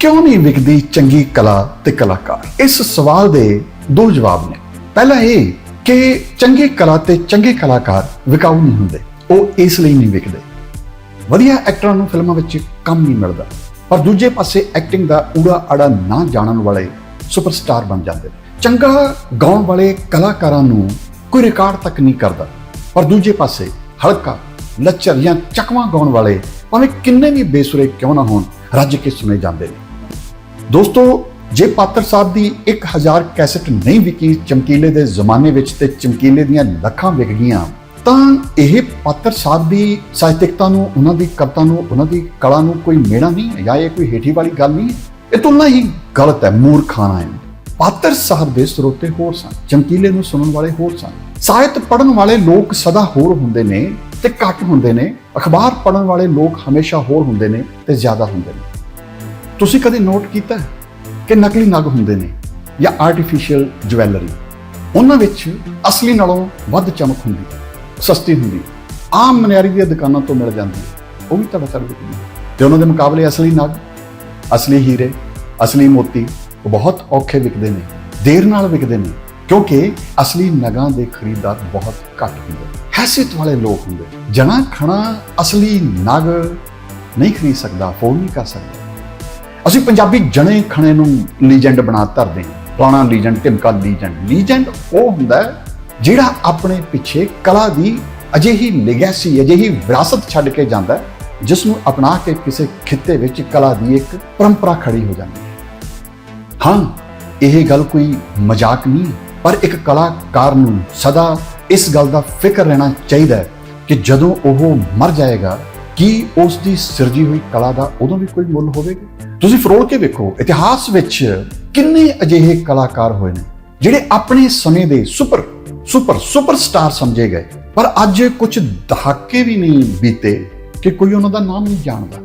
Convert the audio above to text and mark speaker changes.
Speaker 1: ਕਿਉਂ ਨਹੀਂ ਵਿਕਦੀ ਚੰਗੀ ਕਲਾ ਤੇ ਕਲਾਕਾਰ? ਇਸ ਸਵਾਲ ਦੇ ਦੋ ਜਵਾਬ ਨੇ। ਪਹਿਲਾ ਇਹ ਕਿ ਚੰਗੀ ਕਲਾ ਤੇ ਚੰਗੇ ਕਲਾਕਾਰ ਵਿਕਾਊ ਨਹੀਂ ਹੁੰਦੇ। ਉਹ ਇਸ ਲਈ ਨਹੀਂ ਵਿਕਦੇ। ਵਧੀਆ ਐਕਟਰਾਂ ਨੂੰ ਫਿਲਮਾਂ ਵਿੱਚ ਕੰਮ ਨਹੀਂ ਮਿਲਦਾ। ਪਰ ਦੂਜੇ ਪਾਸੇ ਐਕਟਿੰਗ ਦਾ ਊੜਾ ਆੜਾ ਨਾ ਜਾਣਨ ਵਾਲੇ ਸੁਪਰਸਟਾਰ ਬਣ ਜਾਂਦੇ ਚੰਗਾ ਗਾਉਣ ਵਾਲੇ ਕਲਾਕਾਰਾਂ ਨੂੰ ਕੋਈ ਰਿਕਾਰਡ ਤੱਕ ਨਹੀਂ ਕਰਦਾ। ਪਰ ਦੂਜੇ ਪਾਸੇ ਹਲਕਾ, ਲੱਚਰ ਜਾਂ ਚਕਵਾ ਗਾਉਣ ਵਾਲੇ ਭਾਵੇਂ ਕਿੰਨੇ ਵੀ ਬੇਸੁਰੇ ਕਿਉਂ ਨਾ ਹੋਣ, ਰੱਜ ਕੇ ਸੁਣੇ ਜਾਂਦੇ ਨੇ। ਦੋਸਤੋ, ਜੇ ਪਾਤਰ ਸਾਹਿਬ ਦੀ 1000 ਕੈਸਟ ਨਹੀਂ ਵਿਕੀ ਚਮਕੀਲੇ ਦੇ ਜ਼ਮਾਨੇ ਵਿੱਚ ਤੇ ਚਮਕੀਲੇ ਦੀਆਂ ਲੱਖਾਂ ਵਿਕ ਗਈਆਂ, ਤਾਂ ਇਹ ਪਾਤਰ ਸਾਹਿਬ ਦੀ ਸਾਹਿਤਿਕਤਾ ਨੂੰ, ਉਹਨਾਂ ਦੀ ਕਵਿਤਾ ਨੂੰ, ਉਹਨਾਂ ਦੀ ਕਲਾ ਨੂੰ ਕੋਈ ਮੇੜਾ ਨਹੀਂ ਹੈ ਜਾਂ ਇਹ ਕੋਈ ਹੇਠੀ ਵਾਲੀ ਗੱਲ ਨਹੀਂ ਇਹ ਤੁਲਨਾ ਹੀ ਗਲਤ ਹੈ ਮੂਰਖਾਨਾ ਹੈ ਪਾਤਰ ਸਾਹਿਬ ਦੇ ਸਰੋਤੇ ਹੋਰ ਸਨ, ਚਮਕੀਲੇ ਨੂੰ ਸੁਣਨ ਵਾਲੇ ਹੋਰ ਸਨ। ਸਾਹਿਤ ਪੜਨ ਵਾਲੇ ਲੋਕ ਸਦਾ ਹੋਰ ਹੁੰਦੇ ਨੇ ਤੇ ਘੱਟ ਹੁੰਦੇ ਨੇ, ਅਖਬਾਰ ਪੜਨ ਵਾਲੇ ਲੋਕ ਹਮੇਸ਼ਾ ਹੋਰ ਹੁੰਦੇ ਨੇ ਤੇ ਜ਼ਿਆਦਾ ਹੁੰਦੇ ਨੇ। ਤੁਸੀਂ ਕਦੇ ਨੋਟ ਕੀਤਾ ਕਿ ਨਕਲੀ ਨਗ ਹੁੰਦੇ ਨੇ ਜਾਂ ਆਰਟੀਫੀਸ਼ੀਅਲ ਜਵੈਲਰੀ ਉਹਨਾਂ ਵਿੱਚ ਅਸਲੀ ਨਾਲੋਂ ਵੱਧ ਚਮਕ ਹੁੰਦੀ ਹੈ ਸਸਤੀ ਹੁੰਦੀ ਹੈ ਆਮ ਮਨਿਆਰੀ ਦੀਆਂ ਦੁਕਾਨਾਂ ਤੋਂ ਮਿਲ ਜਾਂਦੀ ਹੈ ਉਹ ਵੀ ਤੁਹਾਡਾ ਸਰ ਵਿਕਦੀ ਹੈ ਤੇ ਉਹਨਾਂ ਦੇ ਮੁਕਾਬਲੇ ਅਸਲੀ ਨਗ, ਅਸਲੀ ਹੀਰੇ, ਅਸਲੀ ਮੋਤੀ, ਉਹ ਬਹੁਤ ਔਖੇ ਵਿਕਦੇ ਨੇ, ਦੇਰ ਨਾਲ ਵਿਕਦੇ ਨੇ, ਕਿਉਂਕਿ ਅਸਲੀ ਨਗਾਂ ਦੇ ਖਰੀਦਦਾਰ ਬਹੁਤ ਘੱਟ ਹੁੰਦੇ ਹੈਸੀਅਤ ਵਾਲੇ ਲੋਕ ਹੁੰਦੇ ਜਣਾ ਖਣਾ ਅਸਲੀ ਨਗ ਨਹੀਂ ਖਰੀਦ ਸਕਦਾ ਅਫੋਰਡ ਨਹੀਂ ਕਰ ਸਕਦਾ। ਅਸੀਂ ਪੰਜਾਬੀ ਜਣੇ ਖਣੇ ਨੂੰ ਲੀਜੈਂਡ ਬਣਾ ਧਰਦੇ ਹਾਂ। ਪੁਰਾਣਾ ਲੀਜੈਂਡ, ਢਿਮਕਾ ਲੀਜੈਂਡ। ਲੀਜੈਂਡ ਉਹ ਹੁੰਦਾ ਜਿਹੜਾ ਆਪਣੇ ਪਿੱਛੇ ਕਲਾ ਦੀ ਅਜਿਹੀ ਲੈਗੇਸੀ ਅਜਿਹੀ ਵਿਰਾਸਤ ਛੱਡ ਕੇ ਜਾਂਦਾ ਹੈ, ਜਿਸ ਨੂੰ ਅਪਣਾ ਕੇ ਕਿਸੇ ਖਿੱਤੇ ਵਿੱਚ ਕਲਾ ਦੀ ਇੱਕ ਪਰੰਪਰਾ ਖੜੀ ਹੋ ਜਾਂਦੀ ਹੈ। ਹਾਂ, ਇਹ ਗੱਲ ਕੋਈ ਮਜ਼ਾਕ ਨਹੀਂ, ਪਰ ਇੱਕ ਕਲਾਕਾਰ ਨੂੰ ਸਦਾ ਇਸ ਗੱਲ ਦਾ ਫਿਕਰ ਰਹਿਣਾ ਚਾਹੀਦਾ ਹੈ ਕਿ ਜਦੋਂ ਉਹ ਮਰ ਜਾਏਗਾ ਕੀ ਉਸ ਦੀ ਸਿਰਜੀ ਹੋਈ ਕਲਾ ਦਾ ਉਦੋਂ ਵੀ ਕੋਈ ਮੁੱਲ ਹੋਵੇਗਾ? ਤੁਸੀਂ ਫਰੋਲ ਕੇ ਵੇਖੋ, ਇਤਿਹਾਸ ਵਿੱਚ ਕਿੰਨੇ ਅਜਿਹੇ ਕਲਾਕਾਰ ਹੋਏ ਨੇ, ਜਿਹੜੇ ਆਪਣੇ ਸਮੇਂ ਦੇ ਸੁਪਰ ਸੁਪਰ ਸੁਪਰਸਟਾਰ ਸਮਝੇ ਗਏ। ਪਰ ਅੱਜ ਕੁਝ ਦਹਾਕੇ ਵੀ ਨਹੀਂ ਬੀਤੇ ਕਿ ਕੋਈ ਉਹਨਾਂ ਦਾ ਨਾਮ ਨਹੀਂ ਜਾਣਦਾ।